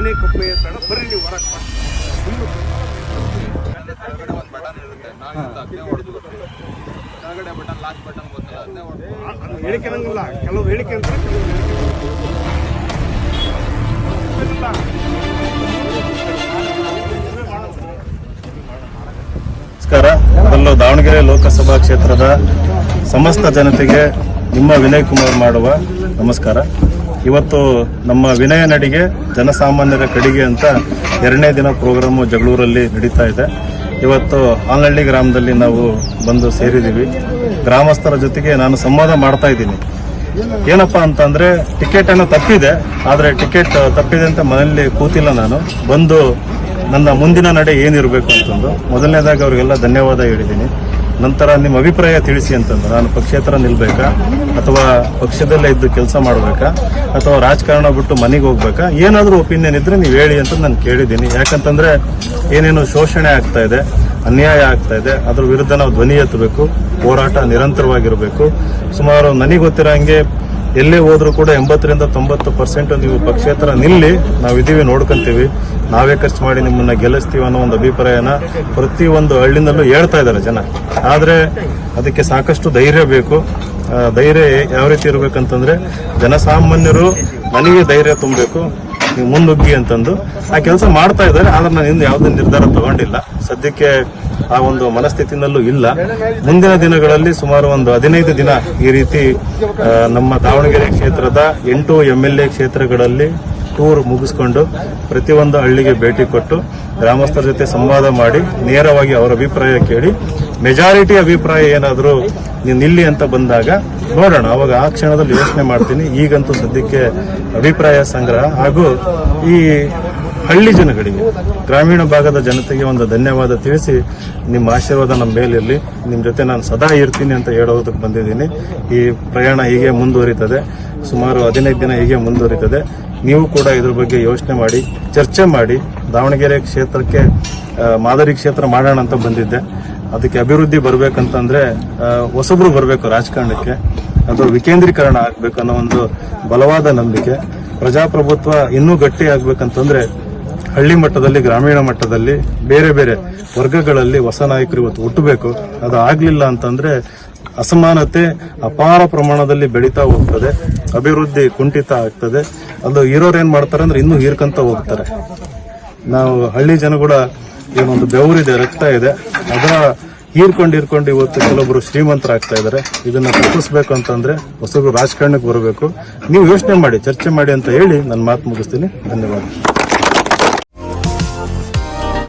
ಆನೆ ಕಪ್ಪೆ ತಡ ಬರ್ರಿ ನೀವು ಹೊರಗೆ ಕೆಳಗಡೆ ಒಂದು ಬಟನ್ ಇರುತ್ತೆ ನಾವು ಇಂತ ಅದನ್ನೇ ಕೆಳಗಡೆ ಬಟನ್ ಲಾಸ್ಟ್ ಬಟನ್ ಗೊತ್ತಿಲ್ಲ ಅದನ್ನೇ ಹೊಡೆದು ಅದು ಹೇಳಿಕೆ ಅನ್ನಂಗಿಲ್ಲ ಕೆಲವು ಹೇಳಿಕೆ ಇಲ್ಲ. ನಮಸ್ಕಾರ. ಮೊದಲು ದಾವಣಗೆರೆ ಲೋಕಸಭಾ ಕ್ಷೇತ್ರದ ಸಮಸ್ತ ಜನತೆಗೆ ನಿಮ್ಮ ವಿನಯ್ ಕುಮಾರ್ ಮಾಡುವ ನಮಸ್ಕಾರ. ಇವತ್ತು ನಮ್ಮ ವಿನಯ ನಡಿಗೆ ಜನಸಾಮಾನ್ಯರ ಕಡಿಗೆ ಅಂತ ಎರಡನೇ ದಿನ ಪ್ರೋಗ್ರಾಮು ಜಗಳೂರಲ್ಲಿ ನಡೀತಾ ಇದೆ. ಇವತ್ತು ಆಲನಳ್ಳಿ ಗ್ರಾಮದಲ್ಲಿ ನಾವು ಬಂದು ಸೇರಿದ್ದೀವಿ. ಗ್ರಾಮಸ್ಥರ ಜೊತೆಗೆ ನಾನು ಸಂವಾದ ಮಾಡ್ತಾ ಇದ್ದೀನಿ. ಏನಪ್ಪಾ ಅಂತಂದ್ರೆ ಟಿಕೆಟ್ ಅನ್ನು ತಪ್ಪಿದೆ. ಆದರೆ ಟಿಕೆಟ್ ತಪ್ಪಿದೆ ಅಂತ ಮನೆಯಲ್ಲಿ ಕೂತಿಲ್ಲ ನಾನು. ಬಂದು ನನ್ನ ಮುಂದಿನ ನಡೆ ಏನಿರಬೇಕು ಅಂತಂದು ಮೊದಲನೇದಾಗಿ ಅವರಿಗೆಲ್ಲ ಧನ್ಯವಾದ ಹೇಳಿದ್ದೀನಿ. ನಂತರ ನಿಮ್ಮ ಅಭಿಪ್ರಾಯ ತಿಳಿಸಿ ಅಂತಂದ್ರೆ ನಾನು ಪಕ್ಷೇತರ ನಿಲ್ಬೇಕಾ? ಅಥವಾ ಪಕ್ಷದಲ್ಲೇ ಇದ್ದು ಕೆಲಸ ಮಾಡಬೇಕಾ? ಅಥವಾ ರಾಜಕಾರಣ ಬಿಟ್ಟು ಮನೆಗೆ ಹೋಗ್ಬೇಕಾ? ಏನಾದರೂ ಒಪಿನಿಯನ್ ಇದ್ರೆ ನೀವು ಹೇಳಿ ಅಂತ ನಾನು ಕೇಳಿದ್ದೀನಿ. ಯಾಕಂತಂದ್ರೆ ಏನೇನು ಶೋಷಣೆ ಆಗ್ತಾ ಇದೆ, ಅನ್ಯಾಯ ಆಗ್ತಾ ಇದೆ, ಅದ್ರ ವಿರುದ್ಧ ನಾವು ಧ್ವನಿ ಎತ್ತಬೇಕು, ಹೋರಾಟ ನಿರಂತರವಾಗಿರಬೇಕು. ಸುಮಾರು ನನಗೆ ಗೊತ್ತಿರೋ ಹಂಗೆ ಎಲ್ಲೇ ಹೋದ್ರೂ ಕೂಡ ಎಂಬತ್ತರಿಂದ ತೊಂಬತ್ತು ಪರ್ಸೆಂಟ್ ನೀವು ಪಕ್ಷೇತರ ನಿಲ್ಲಿ ನಾವು ಇದೀವಿ ನೋಡ್ಕೊಂತೀವಿ. ನಾವೇ ಖರ್ಚು ಮಾಡಿ ನಿಮ್ಮನ್ನ ಗೆಲ್ಲಿಸ್ತೀವಿ ಅನ್ನೋ ಒಂದು ಅಭಿಪ್ರಾಯನ ಒಂದು ಹಳ್ಳಿನಲ್ಲೂ ಹೇಳ್ತಾ ಇದ್ದಾರೆ ಜನ. ಆದ್ರೆ ಅದಕ್ಕೆ ಸಾಕಷ್ಟು ಧೈರ್ಯ ಬೇಕು. ಧೈರ್ಯ ಯಾವ ರೀತಿ ಇರಬೇಕಂತಂದ್ರೆ ಜನಸಾಮಾನ್ಯರು ನನಗೆ ಧೈರ್ಯ ತುಂಬಬೇಕು. ನೀವು ಮುಂದುಗ್ಗಿ ಅಂತಂದು. ಆ ಕೆಲಸ ಮಾಡ್ತಾ ಇದ್ದಾರೆ, ಆದ್ರೆ ನಾನು ಇನ್ನು ಯಾವುದೇ ನಿರ್ಧಾರ ತಗೊಂಡಿಲ್ಲ. ಸದ್ಯಕ್ಕೆ ಆ ಒಂದು ಮನಸ್ಥಿತಿನಲ್ಲೂ ಇಲ್ಲ. ಮುಂದಿನ ದಿನಗಳಲ್ಲಿ ಸುಮಾರು ಒಂದು ಹದಿನೈದು ದಿನ ಈ ರೀತಿ ನಮ್ಮ ದಾವಣಗೆರೆ ಕ್ಷೇತ್ರದ ಎಂಟು ಎ ಕ್ಷೇತ್ರಗಳಲ್ಲಿ ಟೂರ್ ಮುಗಿಸ್ಕೊಂಡು ಪ್ರತಿಯೊಂದು ಹಳ್ಳಿಗೆ ಭೇಟಿ ಕೊಟ್ಟು ಗ್ರಾಮಸ್ಥರ ಜೊತೆ ಸಂವಾದ ಮಾಡಿ ನೇರವಾಗಿ ಅವರ ಅಭಿಪ್ರಾಯ ಕೇಳಿ. ಮೆಜಾರಿಟಿ ಅಭಿಪ್ರಾಯ ಏನಾದರೂ ನೀನು ಇಲ್ಲಿ ಅಂತ ಬಂದಾಗ ನೋಡೋಣ, ಅವಾಗ ಆ ಕ್ಷಣದಲ್ಲಿ ಯೋಚನೆ ಮಾಡ್ತೀನಿ. ಈಗಂತೂ ಸದ್ಯಕ್ಕೆ ಅಭಿಪ್ರಾಯ ಸಂಗ್ರಹ ಹಾಗೂ ಈ ಹಳ್ಳಿ ಜನಗಳಿಗೆ, ಗ್ರಾಮೀಣ ಭಾಗದ ಜನತೆಗೆ ಒಂದು ಧನ್ಯವಾದ ತಿಳಿಸಿ ನಿಮ್ಮ ಆಶೀರ್ವಾದ ನಮ್ಮ ಮೇಲಿರಲಿ. ನಿಮ್ಮ ಜೊತೆ ನಾನು ಸದಾ ಇರ್ತೀನಿ ಅಂತ ಹೇಳೋದಕ್ಕೆ ಬಂದಿದ್ದೀನಿ. ಈ ಪ್ರಯಾಣ ಹೀಗೆ ಮುಂದುವರಿತದೆ. ಸುಮಾರು ಹದಿನೈದು ದಿನ ಹೀಗೆ ಮುಂದುವರಿತದೆ. ನೀವು ಕೂಡ ಇದ್ರ ಬಗ್ಗೆ ಯೋಚನೆ ಮಾಡಿ, ಚರ್ಚೆ ಮಾಡಿ, ದಾವಣಗೆರೆ ಕ್ಷೇತ್ರಕ್ಕೆ ಮಾದರಿ ಕ್ಷೇತ್ರ ಮಾಡೋಣ ಅಂತ ಬಂದಿದ್ದೆ. ಅದಕ್ಕೆ ಅಭಿವೃದ್ಧಿ ಬರಬೇಕಂತಂದ್ರೆ ಹೊಸಬ್ರು ಬರಬೇಕು ರಾಜಕಾರಣಕ್ಕೆ. ಅದು ವಿಕೇಂದ್ರೀಕರಣ ಆಗ್ಬೇಕು ಅನ್ನೋ ಒಂದು ಬಲವಾದ ನಂಬಿಕೆ. ಪ್ರಜಾಪ್ರಭುತ್ವ ಇನ್ನೂ ಗಟ್ಟಿ ಆಗ್ಬೇಕಂತಂದ್ರೆ ಹಳ್ಳಿ ಮಟ್ಟದಲ್ಲಿ, ಗ್ರಾಮೀಣ ಮಟ್ಟದಲ್ಲಿ ಬೇರೆ ಬೇರೆ ವರ್ಗಗಳಲ್ಲಿ ಹೊಸ ನಾಯಕರು ಇವತ್ತು ಹುಟ್ಟಬೇಕು. ಅದು ಆಗಲಿಲ್ಲ ಅಂತಂದ್ರೆ ಅಸಮಾನತೆ ಅಪಾರ ಪ್ರಮಾಣದಲ್ಲಿ ಬೆಳೀತಾ ಹೋಗ್ತದೆ. ಅಭಿವೃದ್ಧಿ ಕುಂಠಿತ ಆಗ್ತದೆ. ಅದು ಇರೋರು ಏನು ಮಾಡ್ತಾರೆ ಅಂದ್ರೆ ಇನ್ನೂ ಹೀರ್ಕಂತ ಹೋಗ್ತಾರೆ. ನಾವು ಹಳ್ಳಿ ಜನ ಕೂಡ ಏನೊಂದು ಬೆವರಿದೆ, ರಕ್ತ ಇದೆ. ಅದರ ಹೀರ್ಕೊಂಡು ಹೀರ್ಕೊಂಡು ಇವತ್ತು ಕೆಲವೊಬ್ಬರು ಶ್ರೀಮಂತರಾಗ್ತಾ ಇದ್ದಾರೆ. ಇದನ್ನ ತಪ್ಪಿಸ್ಬೇಕು ಅಂತಂದ್ರೆ ಹೊಸಬ್ರು ರಾಜಕಾರಣಕ್ಕೆ ಬರಬೇಕು. ನೀವು ಯೋಚನೆ ಮಾಡಿ, ಚರ್ಚೆ ಮಾಡಿ ಅಂತ ಹೇಳಿ ನನ್ನ ಮಾತು ಮುಗಿಸ್ತೀನಿ. ಧನ್ಯವಾದ.